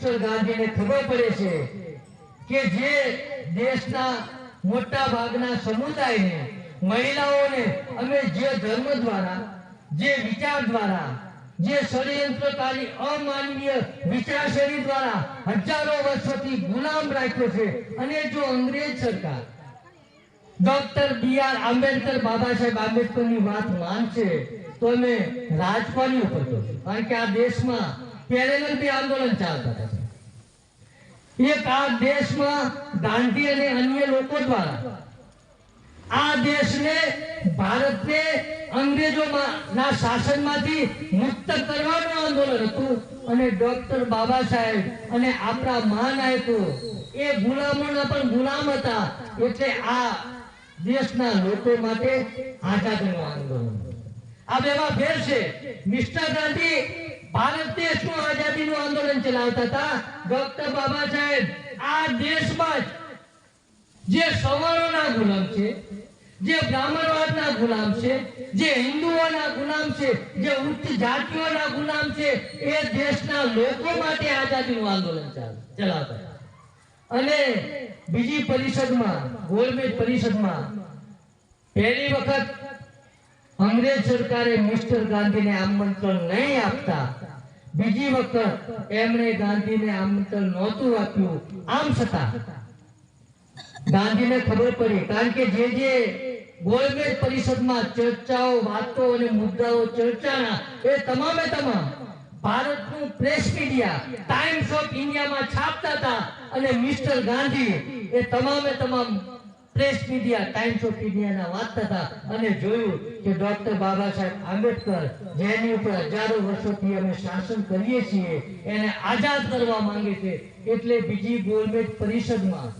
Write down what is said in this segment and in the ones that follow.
Mister ગાંધીને ખબર પડે છે કે જે દેશના મોટા ભાગના સમુદાયને, મહિલાઓને અમે જે ધર્મ દ્વારા, જે વિચાર દ્વારા, જે ષડયંત્રકારી અમાનવીય વિચારશૈલી દ્વારા હજારો વર્ષોથી ગુલામ રાખ્યો છે. અને જો અંગ્રેજ સરકાર doctor B R Ambedkar Baba Saheb આંબેડકરની વાત માનશે, તો અમે રાજપાની ઉપર કારણ કે આ દેશમાં પેરેલલ બી આંદોલન ચાલતા હતા. એક આ દેશમાં ગાંધી અને અન્ય લોકો દ્વારા. આ દેશને ભારતને અંગ્રેજોમાં ના શાસનમાંથી મુક્ત કરવાનું આંદોલન હતું. અને ડોક્ટર બાબા સાહેબ અને આપણા મહાનાયકો એ ગુલામોના પણ ગુલામ હતા. એટલે આ દેશના લોકો માટે આઝાદીનું આંદોલન. આ બેમાં ફેર છે. મિસ્ટર ગાંધી ભારત દેશનું આઝાદીનું આંદોલન ચલાવતા હતા. ડોક્ટર બાબા સાહેબ, આ દેશમાં જ સવર્ણોના ગુલામ છે, જે બ્રાહ્મણવાદના ગુલામ છે, જે હિન્દુઓના ગુલામ છે, જે ઉચ્ચ જાતિઓના ગુલામ છે, એ દેશના લોકો માટે આઝાદીનું આંદોલન ચલાવતા અને બીજી પરિષદમાં ગોલમેજ પરિષદમાં પહેલી વખત અંગ્રેજ સરકારે મિસ્ટર ગાંધીને આમંત્રણ નહીં આપતા. બીજી વખત એમણે ગાંધીને આમંત્રણ નહોતું આપ્યું. આમ છતાં ગાંધીને ખબર પડી કારણ કે જે જે ગોલમેજ પરિષદમાં ચર્ચાઓ, વાતો અને મુદ્દાઓ ચર્ચાના એ તમામે તમામ ભારતનું પ્રેસ મીડિયા ટાઈમ્સ ઓફ ઇન્ડિયામાં છાપતા હતા અને મિસ્ટર ગાંધી એ તમામે તમામ પ્રેસ મીડિયા ટાઈમ્સ ઓફ ઇન્ડિયાના વાંચતા હતા અને જોયું કે ડોક્ટર બાબા સાહેબ આંબેડકર જેની ઉપર હજારો વર્ષોથી અમે શાસન કરીએ છીએ, એને આઝાદ કરવા માંગે છે, એટલે બીજી ગોલમેજ પરિષદમાં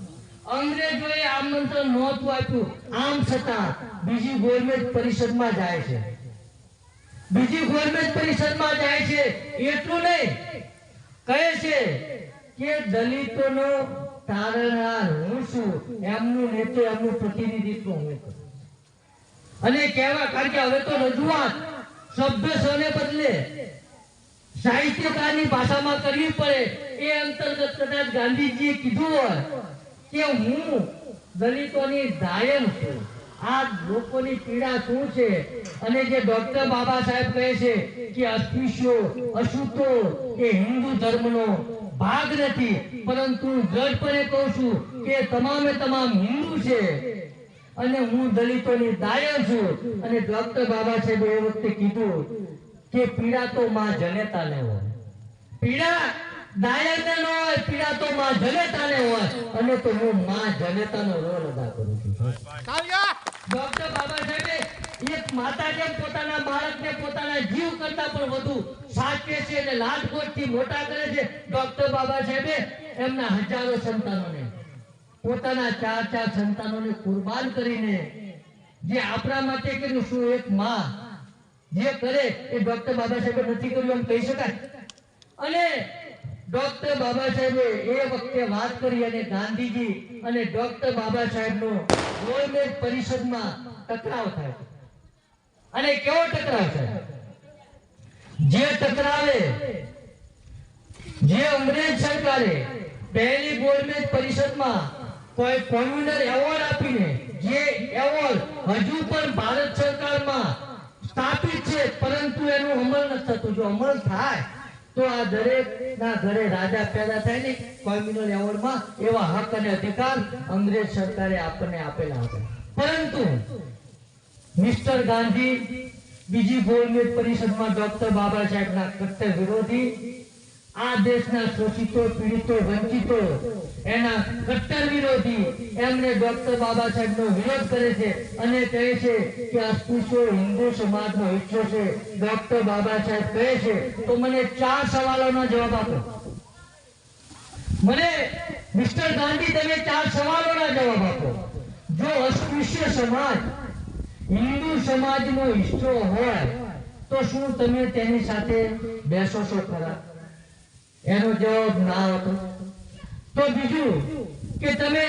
અંગ્રેજોએ આમંત્રણ નહોતું આપ્યું, આમ છતાં બીજી ગોલમેજ પરિષદમાં જાય છે. બીજી ગોલમેજ પરિષદમાં જાય છે, એટલું નહીં, કહે છે કે દલિતોનો તારણહાર હું છું એમનું નેતૃત્વ એમનું પ્રતિનિધિત્વ હું અને કે ભાષામાં કરવી પડે. એ અંતર્ગત કદાચ ગાંધીજીએ કીધું હોય કે હું દલિતોની દાયમ છું. આ લોકોની પીડા શું છે? અને જે ડોક્ટર બાબા સાહેબ કહે છે કે અસ્પૃશ્યો અશુતો એ હિન્દુ ધર્મનો ભાગ નથી. પરંતુ દ્રઢપણે કહું છું કે તમામે તમામ હિન્દુ છે. અને હું દલિતોની દાયમ છું. અને ડોક્ટર બાબા સાહેબે એ વખતે કીધું કે પીડા તો માં જનેતાને હોય. પીડા દાયકને ન હોય પીડા તો માં જનેતા ને હોય. અને તો હું માં જનેતાનો રોલ અદા કરું છું. ડોક્ટર બાબા સાહેબે એક માતા જેમ પોતાના બાળકને પોતાના જીવ કરતા પણ વધુ સાચવે છે અને લાડકોટથી મોટા કરે છે ડોક્ટર બાબા સાહેબે એમના હજારો સંતાનોને, પોતાના ચાર ચાર સંતાનોને કુરબાન કરીને જે આપણા માટે કર્યું શું એક માં જે કરે એ ડોક્ટર બાબા સાહેબે નથી કર્યું એમ કહી શકાય અને ડોક્ટર બાબા સાહેબે એ વખતે વાત કરી અને ગાંધીજી અને ડોક્ટર બાબા સાહેબનો ગોળમેજ પરિષદમાં ટકરાવ થાય. અને કેવો ટકરાવ જે ટકરાવે, જે અંગ્રેજ સરકારે પહેલી ગોલમેજ પરિષદમાં કોઈ કોમ્યુનલ એવોર્ડ આપીને, જે એવોર્ડ હજુ પણ ભારત સરકારમાં સ્થાપિત છે, પરંતુ એનું અમલ નથી થતું. જો અમલ થાય, તો આ દરેક ના ઘરે રાજા પેદા થાય ને કોમ્યુનલ એવોર્ડમાં એવા હક અને અધિકાર અંગ્રેજ સરકારે આપણને આપેલા હતા. પરંતુ મિસ્ટર ગાંધી, બીજી ગોલમેજ પરિષદમાં ડોક્ટર બાબા સાહેબના કટ્ટર વિરોધી, આ દેશના શોષિતો, પીડિતો, વંચિતો, એના કટ્ટર વિરોધી, એમને ડોક્ટર બાબા સાહેબનો વિરોધ કરે છે અને કહે છે કે અસ્પૃશ્યો હિન્દુ સમાજનો હિસ્સો છે. ડોક્ટર બાબા સાહેબ કહે છે, તો મને ચાર સવાલોનો જવાબ આપો. મને મિસ્ટર ગાંધી તમે ચાર સવાલોના જવાબ આપો. જો અસ્પૃશ્ય સમાજ હિન્દુ સમાજનો હિસ્સો હોય તો શું તમે તેની સાથે બેસો છો ખરા? એનો જવાબ ના હતો. તો બીજું કે તમે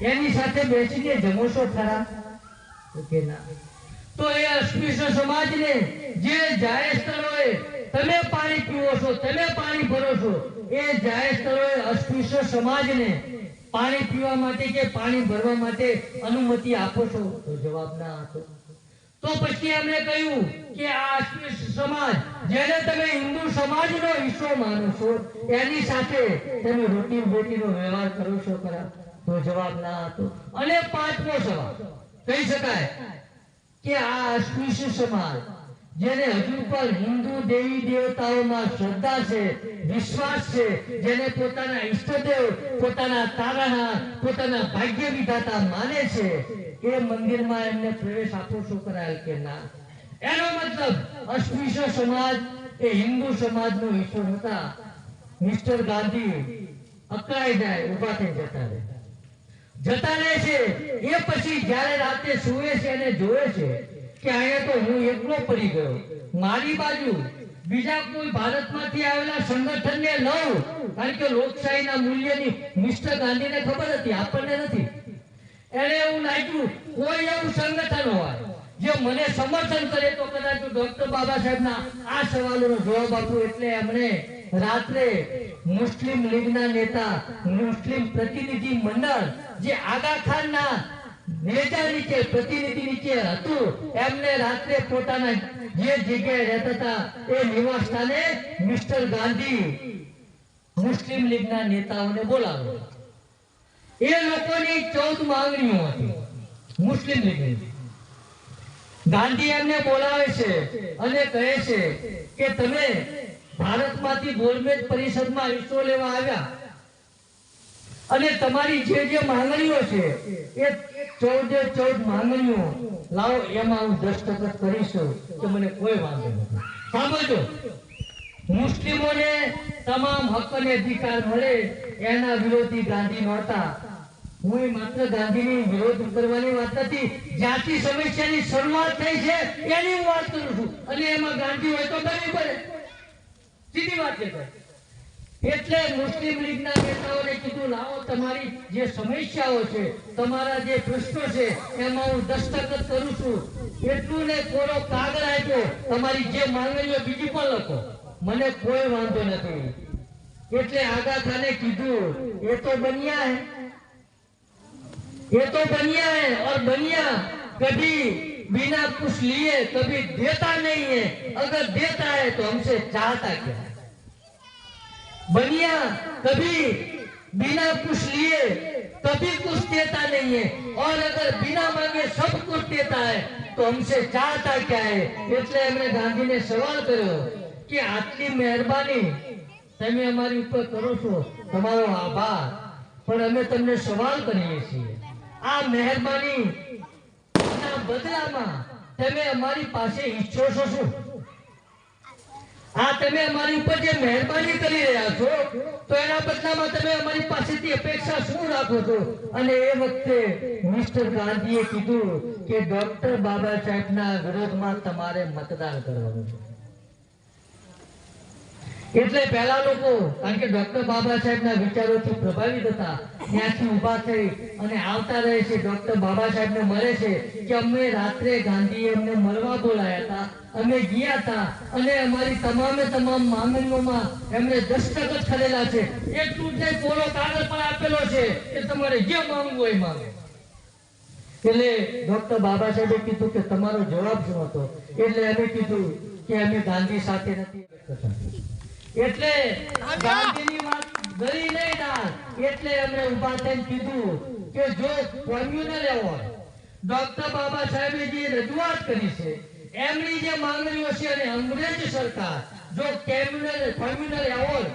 એની સાથે બેસીને જમો છો ખરા? કે ના. તો એ અસ્પૃશ્ય સમાજને જે જાહેર સ્થળોએ તમે પાણી પીવો છો, તમે પાણી ભરો છો, એ જાહેર સ્થળોએ અસ્પૃશ્ય સમાજને પાણી પીવા માટે કે પાણી ભરવા માટે અનુમતિ આપો છો? તો જવાબ ના આપો. તો પછી એમણે કહ્યું કે આ સમાજ, જેને તમે હિન્દુ સમાજનો હિસ્સો માનો છો, એની સાથે તમે રોટી રોટીનો વ્યવહાર કરો છો ખરા? તો જવાબ ના હતો અને પાંચમો સવાલ, કહી શકાય કે આ અસ્પૃશ્ય સમાજ જેને હજુ પણ હિન્દુ દેવી દેવતાઓમાં શ્રદ્ધા છે, વિશ્વાસ છે, જેને પોતાના ઈષ્ટદેવ, પોતાના તારાના, પોતાના ભાગ્ય વિધાતા માને છે, એ મંદિરમાં એમને પ્રવેશ આપો છો કરાય કે ના. એનો મતલબ અસ્પૃશ્ય સમાજ એ હિન્દુ સમાજનો હિસ્સો હતા. મિસ્ટર ગાંધી અકળાઈ જાય ઊભા થઈ જતા રહે. જતા રહે છે, એ પછી જ્યારે રાતે સુવે છે અને જોવે છે કે અહીંયા તો હું એકલો પડી ગયો. મારી બાજુ બીજા કોઈ ભારતમાંથી આવેલા સંગઠનને લઉં, કારણ કે લોકશાહીના મૂલ્યની મિસ્ટર ગાંધીને ખબર હતી, આપણને નથી. એને એવું લાગ્યું, કોઈ એવું સંગઠન હોય જે મને સમર્થન કરે, તો કદાચ ડોક્ટર બાબા સાહેબના આ સવાલોનો જવાબ આપું. એટલે એમણે રાત્રે મુસ્લિમ લીગના નેતા, મુસ્લિમ પ્રતિનિધિ મંડળ, જે આગા ખાનના નેજા નીચે પ્રતિનિધિ નીચે હતું. એમને રાત્રે પોતાના જે જગ્યાએ રહેતા હતા એ નિવાસ સ્થાને મિસ્ટર ગાંધી મુસ્લિમ લીગના નેતાઓને બોલાવ્યો. એ લોકોની ચૌદ માંગણીઓ હતી. મુસ્લિમ લીગની. ગાંધી એમને બોલાવે છે અને કહે છે કે તમે ભારતમાંથી ગોલમેજ પરિષદમાં હિસ્સો લેવા આવ્યા. અને તમારી જે જે માંગણીઓ છે, એ ચૌદે ચૌદ માંગણીઓ લાવો, એમાં હું દસ્તખત કરીશું કે મને કોઈ વાંધો નથી. સાંભળજો. મુસ્લિમોને તમામ હક અને અધિકાર મળે, એના વિરોધી ગાંધી નહોતા હું માત્ર ગાંધીની વિરોધ કરવાની વાત નથી. જાતિ સમસ્યાની શરૂઆત થઈ છે, એની હું વાત કરું છું. અને એમાં ગાંધી હોય તો કરવી પડે. સીધી વાત છે. એટલે મુસ્લિમ લીગના નેતાઓને કીધું લાવો તમારી જે સમસ્યાઓ છે તમારા જે પ્રશ્નો છે એમાં હું દસ્તખત કરું છું એટલું ને કોરો કાગળ આપ્યો તમારી જે માંગણીઓ બીજી પણ લખો મને કોઈ વાંધો નથી એટલે આગા ખાને કીધું એ તો બનિયા હે ये तो बनिया है और बनिया कभी बिना कुछ लिए कभी देता नहीं है अगर देता है तो हमसे चाहता क्या है बनिया कभी बिना कुछ लिए कभी कुछ देता नहीं है और अगर बिना मांगे सब कुछ देता है तो हमसे चाहता क्या है એટલે એમણે ગાંધીને સવાલ કર્યો કે આટલી મહેરબાની તમે અમારી ઉપર કરો છો તમારો આભાર પણ અમે તમને સવાલ કરીએ છીએ આ મહેરબાની ના બદલામાં તમે અમારી પાસે ઈચ્છો છો શું આ તમે અમારી ઉપર જે મહેરબાની કરી રહ્યા છો, તો એના બદલામાં તમે અમારી પાસેથી અપેક્ષા શું રાખો છો? અને એ વખતે મિસ્ટર ગાંધીએ કીધું કે ડોક્ટર બાબા સાહેબના વિરોધમાં તમારે મતદાન કરવાનું છે. એટલે પહેલા લોકો, કારણ કે ડોક્ટર બાબા સાહેબના વિચારોથી પ્રભાવિત હતા, ત્યાંથી ઊભા થઈ અને આવતા રહે છે ડોક્ટર બાબા સાહેબને મળે છે કે અમે રાત્રે ગાંધીએ અમને મળવા બોલાયા હતા, અમે ગયા હતા અને અમારી તમામે તમામ માંગણીઓમાં એમને દસ્તખત કરેલા છે. એટલું જ કોરો કાગળ પણ આપેલો છે કે તમારે જે માંગવું હોય માંગે. એટલે ડોક્ટર બાબા સાહેબે કીધું કે તમારો જવાબ શું હતો? એટલે અમે કીધું કે અમે ગાંધી સાથે નથી એટલે ગાંધીની વાત ગળી નહીં ના એટલે અમે ઊભા થઈને કીધું કે જો કોમ્યુનલ એવોર્ડ ડોક્ટર બાબા સાહેબે જે રજૂઆત કરી છે, એમની જે માંગણીઓ છે અને અંગ્રેજ સરકાર જો કેમ્યુનલ કોમ્યુનલ એવોર્ડ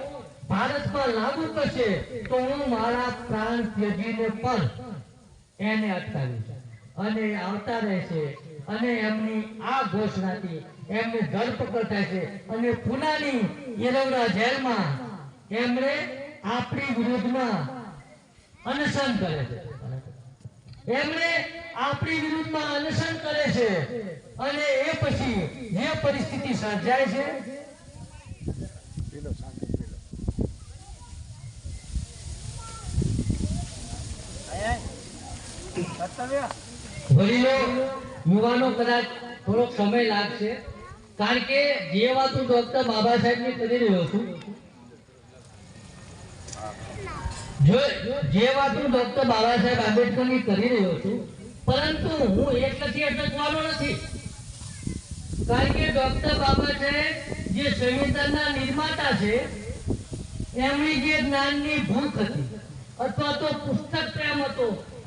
ભારતમાં લાગુ કરશે, તો હું મારા પ્રાણ ત્યજીને પણ એને અટકાવીશ. અને આવતા રહેશે અને એમની આ ઘોષણાથી એમની ધરપકડ થશે અને પુનાની યરવડા જેલમાં એમણે આપણી વિરુદ્ધમાં અનશન કરે છે. એમણે આપણી વિરુદ્ધમાં અનશન કરે છે. અને એ પછી જે પરિસ્થિતિ સર્જાય છે વડીલો યુવાનો કદાચ થોડોક સમય લાગશે. કારણ કે જે વાત હું ડોક્ટર બાબા સાહેબની કરી રહ્યો છું, જે વાત હું ડોક્ટર બાબા સાહેબ આંબેડકરની કરી રહ્યો છું, પરંતુ હું એકથી અટકવાનો નથી. કારણ કે ડોક્ટર બાબા સાહેબ જે સંવિધાનના નિર્માતા છે, એમની જે જ્ઞાનની ભૂખ હતી, અથવા તો પુસ્તક પ્રેમ હતો,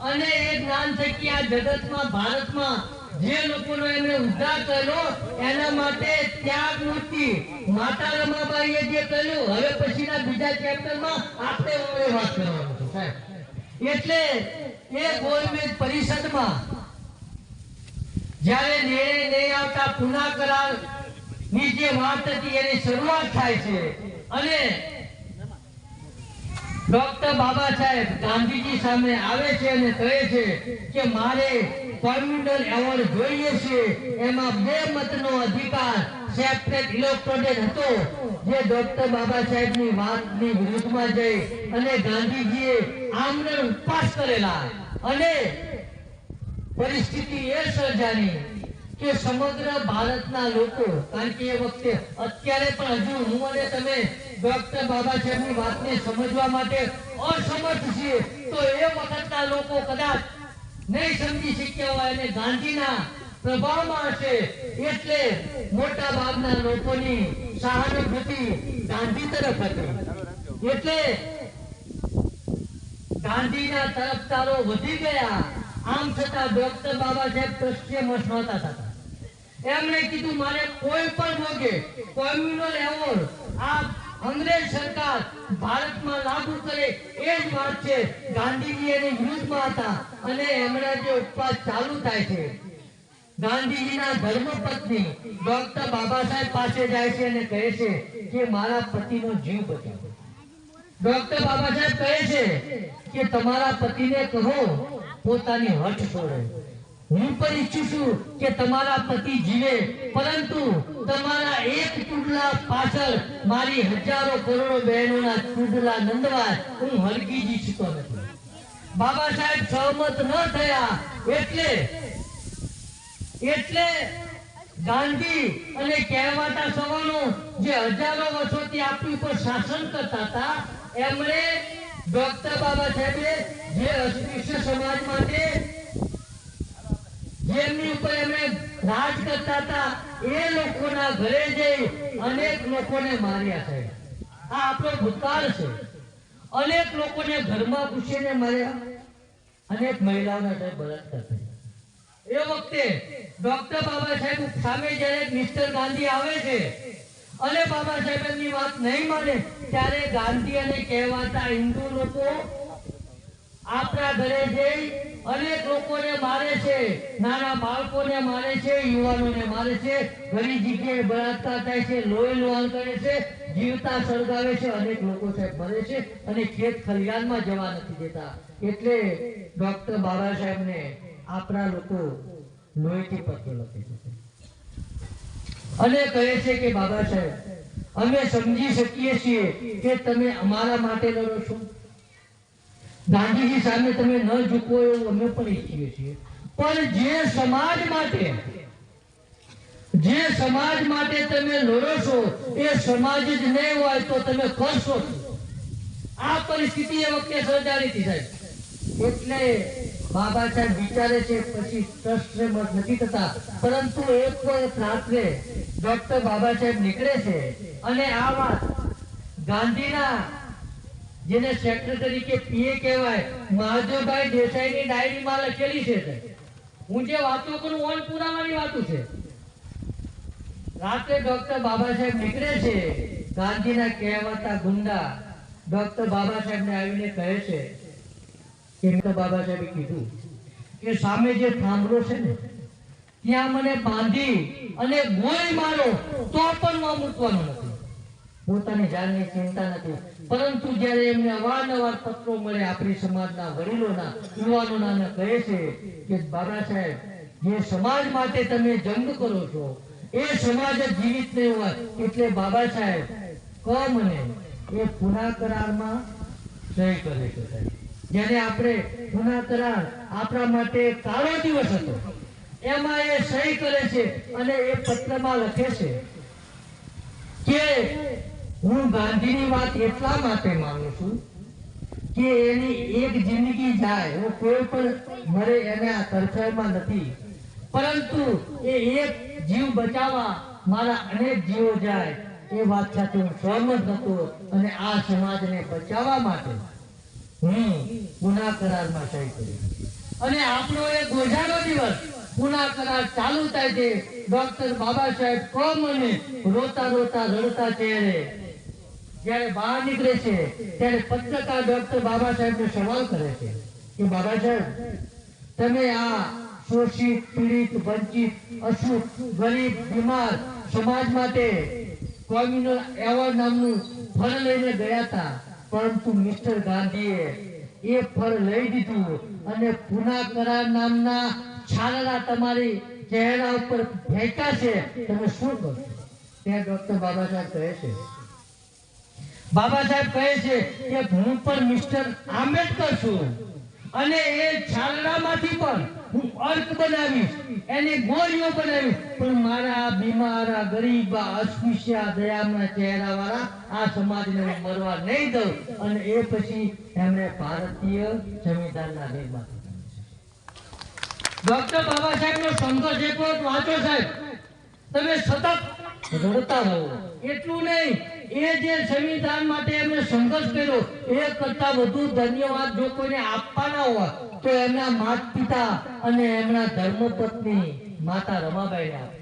અને એ જ્ઞાન થકી આ જગતમાં, ભારતમાં વાત કરવાનું છે એટલે એ ગોળમેજ પરિષદમાં જ્યારે નિર્ણય નહીં આવતા પુના કરારની જે વાત હતી, એની શરૂઆત થાય છે અને ડોક્ટર બાબા સાહેબ ગાંધીજી સામે આવે છે અને કહે છે કે મારે કોમ્યુનલ એવોર્ડ જોઈએ છે. એમાં બે મતનો અધિકાર સેપરેટ ઇલેક્ટ્રોડેડ હતો. જે ડોક્ટર બાબા સાહેબની વાતની વિરુદ્ધમાં જઈ અને ગાંધીજીએ આમરણ ઉપવાસ કરેલા. અને પરિસ્થિતિ એ સર્જાની કે સમગ્ર ભારતના લોકો, કારણ કે એ વખતે અત્યારે પણ હજુ હું અને તમે ડોક્ટર બાબા સાહેબની વાતને સમજવા માટે અસમર્થ છીએ, તો એ વખતના લોકો કદાચ નહીં સમજી શક્યા હોય અને ગાંધીના પ્રભાવમાં હશે, એટલે મોટા ભાગના લોકોની સહાનુભૂતિ ગાંધી તરફ હતી. એટલે ગાંધીના તરફદારો વધી ગયા, આમ છતાં ડોક્ટર બાબા સાહેબ પ્રશ્ન નહોતા થતા એમણે કીધું, મારે કોઈ પણ ભોગે કોમ્યુનલ એવોર્ડ આ અંગ્રેજ સરકાર ભારતમાં લાગુ કરે એ જ વાત છે. ગાંધીજી એની વિરુદ્ધમાં હતા અને એમણે જે ઉપવાસ ચાલુ થાય છે. ગાંધીજીના ધર્મપત્ની ડોક્ટર બાબા સાહેબ પાસે જાય છે અને કહે છે કે, મારા પતિનો જીવ બચાવો. ડોક્ટર બાબા સાહેબ કહે છે કે, તમારા પતિને કહો, પોતાની હઠ છોડે. હું પણ ઈચ્છું કે તમારા પતિ જીવે, પરંતુ તમારા એક ચૂડલા પાછળ મારી હજારો કરોડો બહેનોના ચૂડલા નંદવા હું હલકી જ ઈચ્છતો નથી. બાબા સાહેબ સહમત ન થયા, એટલે એટલે ગાંધી અને કહેવાતા સવાનો જે હજારો વર્ષોથી આપણી ઉપર શાસન કરતા હતા, એમણે ડોક્ટર બાબા સાહેબે જે અસ્પૃશ્ય સમાજ માટે જેમની ઉપર અમે રાજ કરતા હતા, એ લોકોના ઘરે જઈ અનેક લોકોને માર્યા છે. આ આપણો ભૂતકાળ છે. અનેક લોકોને ઘરમાં ઘૂસીને માર્યા. અનેક મહિલાઓના સાહેબ બળાત્કાર થયા એ વખતે ડોક્ટર બાબા સાહેબ સામે જ્યારે મિસ્ટર ગાંધી આવે છે, અને બાબા સાહેબ એમની વાત નહીં માને, ત્યારે ગાંધી અને કહેવાતા હિન્દુ લોકો આપણા ઘરે જઈ અનેક લોકોને મારે છે, નાના બાળકોને મારે છે, યુવાનોને મારે છે, ઘણી જગ્યાએ બળાત્કાર થાય છે, લોહી લોહાણ કરે છે, જીવતા સળગાવે છે, અનેક લોકો સાહેબ મરે છે અને ખેત ખલિયાનમાં જવા નથી દેતા. એટલે ડોક્ટર બાબા સાહેબને આપણા લોકો લોહીથી પત્ર લખે છે અને કહે છે કે બાબા સાહેબ, અમે સમજી શકીએ છીએ કે તમે અમારા માટે લડો છો. ગાંધીજી સામે તમે ન ઝૂકો એવું અમે પણ ઈચ્છીએ છીએ. પણ જે સમાજ માટે, જે સમાજ માટે તમે લડો છો, એ સમાજ જ નહીં હોય તો તમે કરશો આ પરિસ્થિતિ એ વખતે સર્જાણી હતી સાહેબ. એટલે બાબા સાહેબ વિચારે છે, પછી ટ્રસ્ટ મત નથી થતા. પરંતુ એક રાત્રે ડોક્ટર બાબા સાહેબ નીકળે છે. અને આ વાત ગાંધીના જેને સેક્રેટરી કે પીએ કહેવાય, માધવભાઈ દેસાઈની ડાયરીમાં લખેલી છે હું જે વાતો કરું, ઓન પુરાવાની વાતો છે. રાતે ડોક્ટર બાબા સાહેબ નીકળે છે, ગાંધીના કહેવાતા ગુંડા. ડોક્ટર બાબા સાહેબને આવીને કહે છે કે ડોક્ટર બાબા સાહેબે કીધું કે સામે જે થાંભલો છે ને, ત્યાં મને બાંધી અને ગોળી મારો, તો પણ હું મૂકવાનો નથી. પોતાની જાનની ચિંતા નથી. પરંતુ જ્યારે એમને અવારનવાર પત્રો મળે આપણી સમાજના વડીલોના, યુવાનોના કહે છે કે બાબા સાહેબ, જે સમાજ માટે તમે જંગ કરો છો, એ સમાજ જીવિત નહીં હોય. એટલે બાબા સાહેબ મને એ પુના કરારમાં સહી કરે છે જેને આપણે પુના કરાર આપણા માટે કાળો દિવસ હતો, એમાં એ સહી કરે છે અને એ પત્રમાં લખે છે કે હું ગાંધીની વાત એટલા માટે માનું છું કે એની એક જિંદગી જાય હું કોઈ પણ મરે એને આ તરફેણમાં નથી. પરંતુ એ એક જીવ બચાવવા મારા અનેક જીવો જાય એ વાત સાથે હું સહમત હતો અને આ સમાજને બચાવવા માટે હું ગુના કરારમાં સહી કરી અને આપણો એ ગોઝાનો દિવસ ગુના કરાર ચાલુ થાય છે. ડોક્ટર બાબા સાહેબ કોમ અને રોતા રોતા રડતા ચહેરે જ્યારે બહાર નીકળે છે, ત્યારે પત્રકાર ડોક્ટર બાબા સાહેબને સવાલ કરે છે કે, બાબા સાહેબ, તમે આ શોષિત, પીડિત, વંચિત, અશુભ, ગરીબ, બીમાર સમાજ માટે કોમ્યુનલ એવોર્ડ નામનું ફળ લઈને ગયા હતા. પરંતુ મિસ્ટર ગાંધીએ એ ફળ લઈ દીધું અને પુના કરાર નામના છાલડા તમારી ચહેરા ઉપર ફેંકા છે. તમે શું કરો ત્યાં ડોક્ટર બાબા સાહેબ કહે છે બાબા સાહેબ કહે છે કે હું પણ મિસ્ટર આંબેડકર છું. અને એ છાલડામાંથી પણ હું અર્ક બનાવીશ, એની ગોળીઓ બનાવીશ. પણ મારા બીમાર ગરીબ, આ દયામના ચહેરા વાળા આ સમાજને હું મરવા નહીં દઉં. અને એ પછી એમણે ભારતીય સંવિધાનના નિર્માણ ડોક્ટર બાબા સાહેબ નો સંઘર્ષ એક વાંચો સાહેબ. તમે સતત રડતા રહો. એટલું નહીં. એ જે સંવિધાન માટે એમણે સંઘર્ષ કર્યો, એ કરતા વધુ ધન્યવાદ જો કોઈને આપવાના હોય, તો એમના માતા પિતા અને એમના ધર્મપત્ની માતા રમાબાઈને આપે.